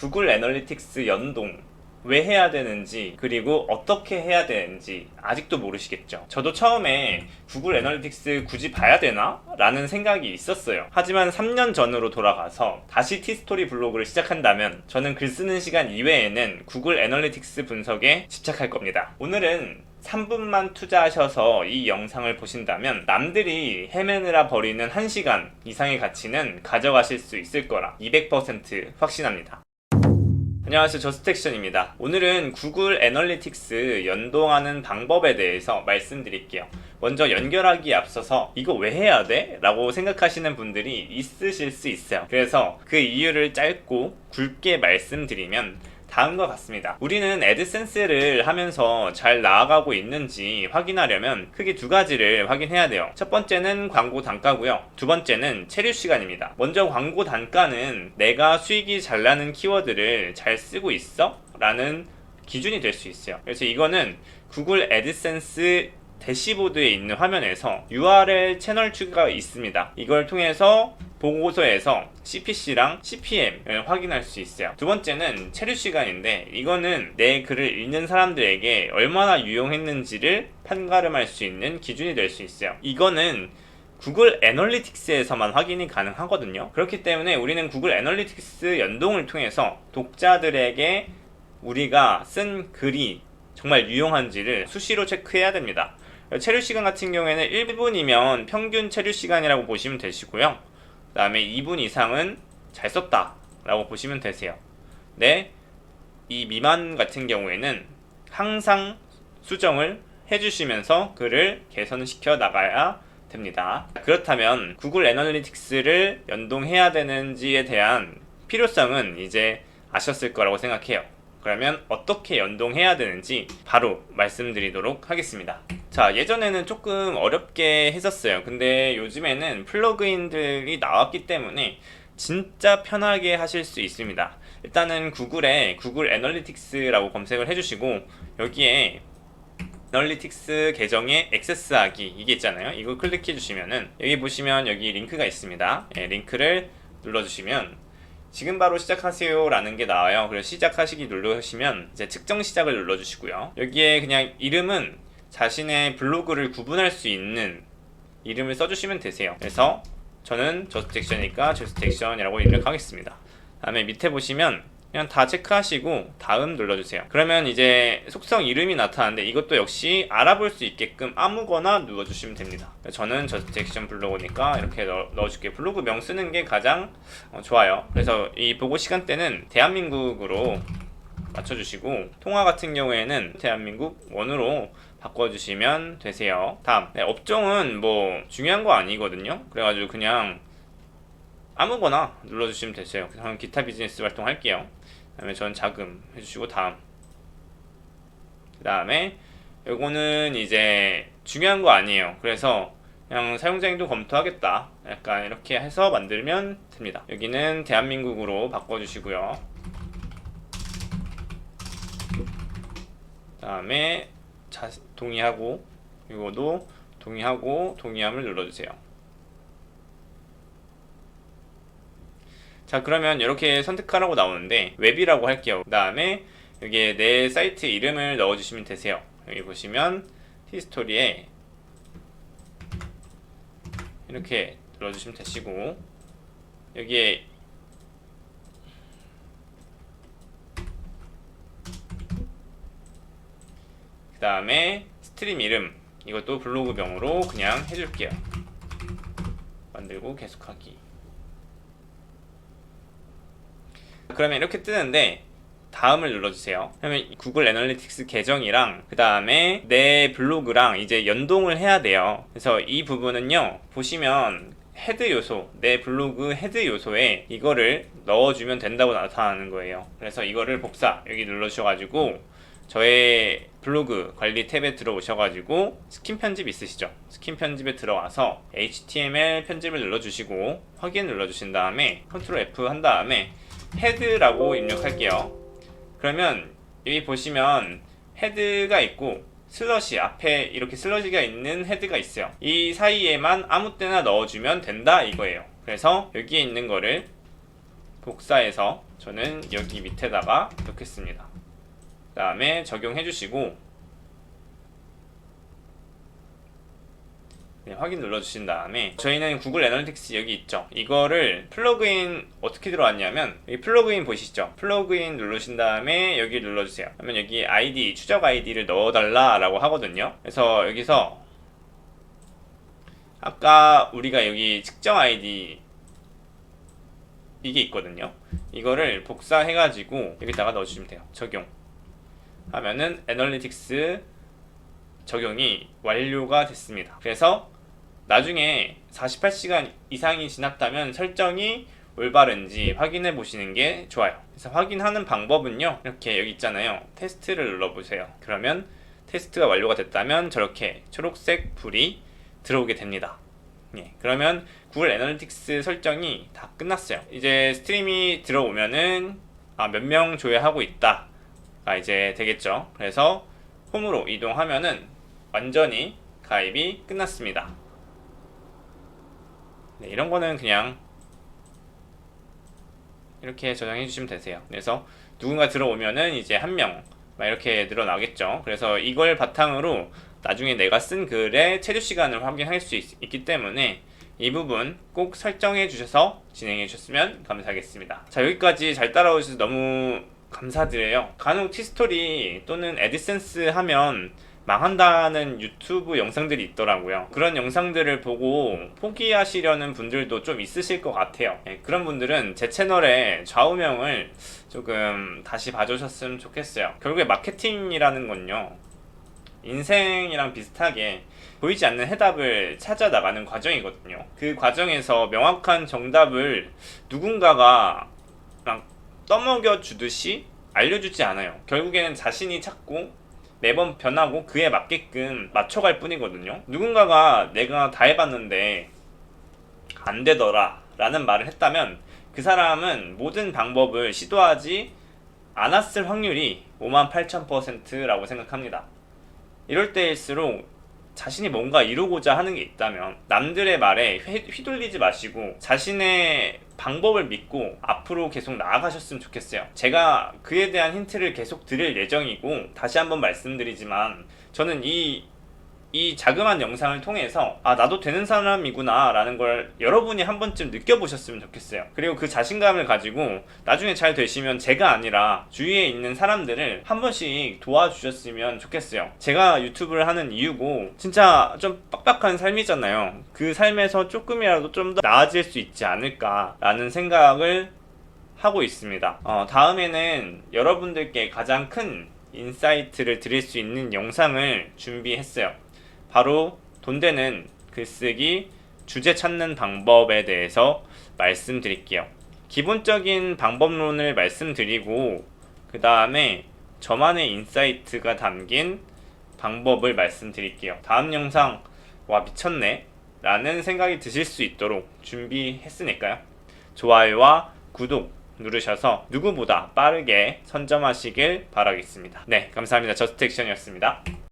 구글 애널리틱스 연동 왜 해야 되는지 그리고 어떻게 해야 되는지 아직도 모르시겠죠. 저도 처음에 구글 애널리틱스 굳이 봐야 되나? 라는 생각이 있었어요. 하지만 3년 전으로 돌아가서 다시 티스토리 블로그를 시작한다면 저는 글 쓰는 시간 이외에는 구글 애널리틱스 분석에 집착할 겁니다. 오늘은 3분만 투자하셔서 이 영상을 보신다면 남들이 헤매느라 버리는 1시간 이상의 가치는 가져가실 수 있을 거라 200% 확신합니다. 안녕하세요. 저스택션입니다. 오늘은 구글 애널리틱스 연동하는 방법에 대해서 말씀드릴게요. 먼저 연결하기에 앞서서 이거 왜 해야 돼? 라고 생각하시는 분들이 있으실 수 있어요. 그래서 그 이유를 짧고 굵게 말씀드리면 다음과 같습니다. 우리는 애드센스를 하면서 잘 나아가고 있는지 확인하려면 크게 두 가지를 확인해야 돼요. 첫 번째는 광고 단가고요. 두 번째는 체류 시간입니다. 먼저 광고 단가는 내가 수익이 잘 나는 키워드를 잘 쓰고 있어? 라는 기준이 될 수 있어요. 그래서 이거는 구글 애드센스 대시보드에 있는 화면에서 URL 채널 추가가 있습니다. 이걸 통해서 보고서에서 CPC랑 CPM을 확인할 수 있어요. 두 번째는 체류 시간인데 이거는 내 글을 읽는 사람들에게 얼마나 유용했는지를 판가름할 수 있는 기준이 될 수 있어요. 이거는 구글 애널리틱스에서만 확인이 가능하거든요. 그렇기 때문에 우리는 구글 애널리틱스 연동을 통해서 독자들에게 우리가 쓴 글이 정말 유용한지를 수시로 체크해야 됩니다. 체류 시간 같은 경우에는 1분이면 평균 체류 시간이라고 보시면 되시고요. 그 다음에 2분 이상은 잘 썼다 라고 보시면 되세요. 네, 이 미만 같은 경우에는 항상 수정을 해주시면서 글을 개선시켜 나가야 됩니다. 그렇다면 구글 애널리틱스를 연동해야 되는지에 대한 필요성은 이제 아셨을 거라고 생각해요. 그러면 어떻게 연동해야 되는지 바로 말씀드리도록 하겠습니다. 자, 예전에는 조금 어렵게 했었어요. 근데 요즘에는 플러그인들이 나왔기 때문에 진짜 편하게 하실 수 있습니다. 일단은 구글에 구글 애널리틱스라고 검색을 해주시고 여기에 애널리틱스 계정에 액세스하기 이게 있잖아요. 이거 클릭해 주시면은 여기 보시면 여기 링크가 있습니다. 예, 링크를 눌러주시면 지금 바로 시작하세요 라는 게 나와요. 그래서 시작하시기 누르시면 이제 측정 시작을 눌러주시고요. 여기에 그냥 이름은 자신의 블로그를 구분할 수 있는 이름을 써주시면 되세요. 그래서 저는 저스텍션이니까 저스텍션이라고 입력하겠습니다. 다음에 밑에 보시면 그냥 다 체크하시고 다음 눌러주세요. 그러면 이제 속성 이름이 나타나는데 이것도 역시 알아볼 수 있게끔 아무거나 눌러주시면 됩니다. 저는 저스텍션 블로그니까 이렇게 넣, 넣어줄게요. 블로그 명 쓰는 게 가장 어, 좋아요. 그래서 이 보고 시간대는 대한민국으로 맞춰주시고 통화 같은 경우에는 대한민국 원으로 바꿔주시면 되세요. 다음 네, 업종은 뭐 중요한 거 아니거든요. 그래가지고 그냥 아무거나 눌러주시면 되세요. 저는 기타 비즈니스 활동 할게요. 그 다음에 전 자금 해주시고 다음. 그 다음에 요거는 이제 중요한 거 아니에요. 그래서 그냥 사용자 행동 검토하겠다. 약간 이렇게 해서 만들면 됩니다. 여기는 대한민국으로 바꿔주시고요. 다음에 자, 동의하고 이거도 동의하고 동의함을 눌러주세요. 자 그러면 이렇게 선택하라고 나오는데 웹이라고 할게요. 그 다음에 여기에 내 사이트 이름을 넣어주시면 되세요. 여기 보시면 히스토리에 이렇게 눌러주시면 되시고 여기에 그 다음에 스트림 이름 이것도 블로그명으로 그냥 해줄게요. 만들고 계속하기. 그러면 이렇게 뜨는데 다음을 눌러주세요. 그러면 구글 애널리틱스 계정이랑 그 다음에 내 블로그랑 이제 연동을 해야 돼요. 그래서 이 부분은요 보시면 헤드 요소, 내 블로그 헤드 요소에 이거를 넣어주면 된다고 나타나는 거예요. 그래서 이거를 복사 여기 눌러주셔가지고 저의 블로그 관리 탭에 들어오셔가지고 스킨 편집 있으시죠? 스킨 편집에 들어와서 HTML 편집을 눌러주시고 확인 눌러주신 다음에 컨트롤 F 한 다음에 헤드라고 입력할게요. 그러면 여기 보시면 헤드가 있고 슬러시 앞에 이렇게 슬러시가 있는 헤드가 있어요. 이 사이에만 아무 때나 넣어주면 된다 이거예요. 그래서 여기에 있는 거를 복사해서 저는 여기 밑에다가 넣겠습니다. 그 다음에 적용해 주시고 네, 확인 눌러주신 다음에 저희는 구글 애널리틱스 여기 있죠? 이거를 플러그인 어떻게 들어왔냐면 여기 플러그인 보시죠? 플러그인 누르신 다음에 여기 눌러주세요. 그러면 여기 아이디 추적 아이디를 넣어달라 라고 하거든요. 그래서 여기서 아까 우리가 여기 측정 아이디 이게 있거든요. 이거를 복사해가지고 여기다가 넣어주시면 돼요. 적용 하면은 애널리틱스 적용이 완료가 됐습니다. 그래서 나중에 48시간 이상이 지났다면 설정이 올바른지 확인해 보시는 게 좋아요. 그래서 확인하는 방법은요. 이렇게 여기 있잖아요. 테스트를 눌러 보세요. 그러면 테스트가 완료가 됐다면 저렇게 초록색 불이 들어오게 됩니다. 예, 그러면 구글 애널리틱스 설정이 다 끝났어요. 이제 스트림이 들어오면은 아, 몇 명 조회하고 있다 가 이제 되겠죠. 그래서 홈으로 이동하면은 완전히 가입이 끝났습니다. 네, 이런 거는 그냥 이렇게 저장해 주시면 되세요. 그래서 누군가 들어오면은 이제 한 명, 막 이렇게 늘어나겠죠. 그래서 이걸 바탕으로 나중에 내가 쓴 글의 체류 시간을 확인할 수 있, 기 때문에 이 부분 꼭 설정해 주셔서 진행해 주셨으면 감사하겠습니다. 자, 여기까지 잘 따라오셔서 너무 감사드려요. 간혹 티스토리 또는 에디센스 하면 망한다는 유튜브 영상들이 있더라고요. 그런 영상들을 보고 포기하시려는 분들도 좀 있으실 것 같아요. 네, 그런 분들은 제 채널의 좌우명을 조금 다시 봐주셨으면 좋겠어요. 결국에 마케팅이라는 건요. 인생이랑 비슷하게 보이지 않는 해답을 찾아 나가는 과정이거든요. 그 과정에서 명확한 정답을 누군가가 막 떠먹여 주듯이 알려주지 않아요. 결국에는 자신이 찾고 매번 변하고 그에 맞게끔 맞춰갈 뿐이거든요. 누군가가 내가 다 해봤는데 안 되더라 라는 말을 했다면 그 사람은 모든 방법을 시도하지 않았을 확률이 5만 8천 퍼센트라고 생각합니다. 이럴 때일수록 자신이 뭔가 이루고자 하는 게 있다면 남들의 말에 휘- 휘둘리지 마시고 자신의 방법을 믿고 앞으로 계속 나아가셨으면 좋겠어요. 제가 그에 대한 힌트를 계속 드릴 예정이고 다시 한번 말씀드리지만 저는 이 이 자그마한 영상을 통해서 아 나도 되는 사람이구나 라는 걸 여러분이 한 번쯤 느껴보셨으면 좋겠어요. 그리고 그 자신감을 가지고 나중에 잘 되시면 제가 아니라 주위에 있는 사람들을 한 번씩 도와주셨으면 좋겠어요. 제가 유튜브를 하는 이유고 진짜 좀 빡빡한 삶이잖아요. 그 삶에서 조금이라도 좀 더 나아질 수 있지 않을까 라는 생각을 하고 있습니다. 어, 다음에는 여러분들께 가장 큰 인사이트를 드릴 수 있는 영상을 준비했어요 바로 돈 되는 글쓰기 주제 찾는 방법에 대해서 말씀드릴게요. 기본적인 방법론을 말씀드리고 그 다음에 저만의 인사이트가 담긴 방법을 말씀드릴게요. 다음 영상 와 미쳤네 라는 생각이 드실 수 있도록 준비했으니까요. 좋아요와 구독 누르셔서 누구보다 빠르게 선점하시길 바라겠습니다. 네, 감사합니다. 저스트 액션이었습니다.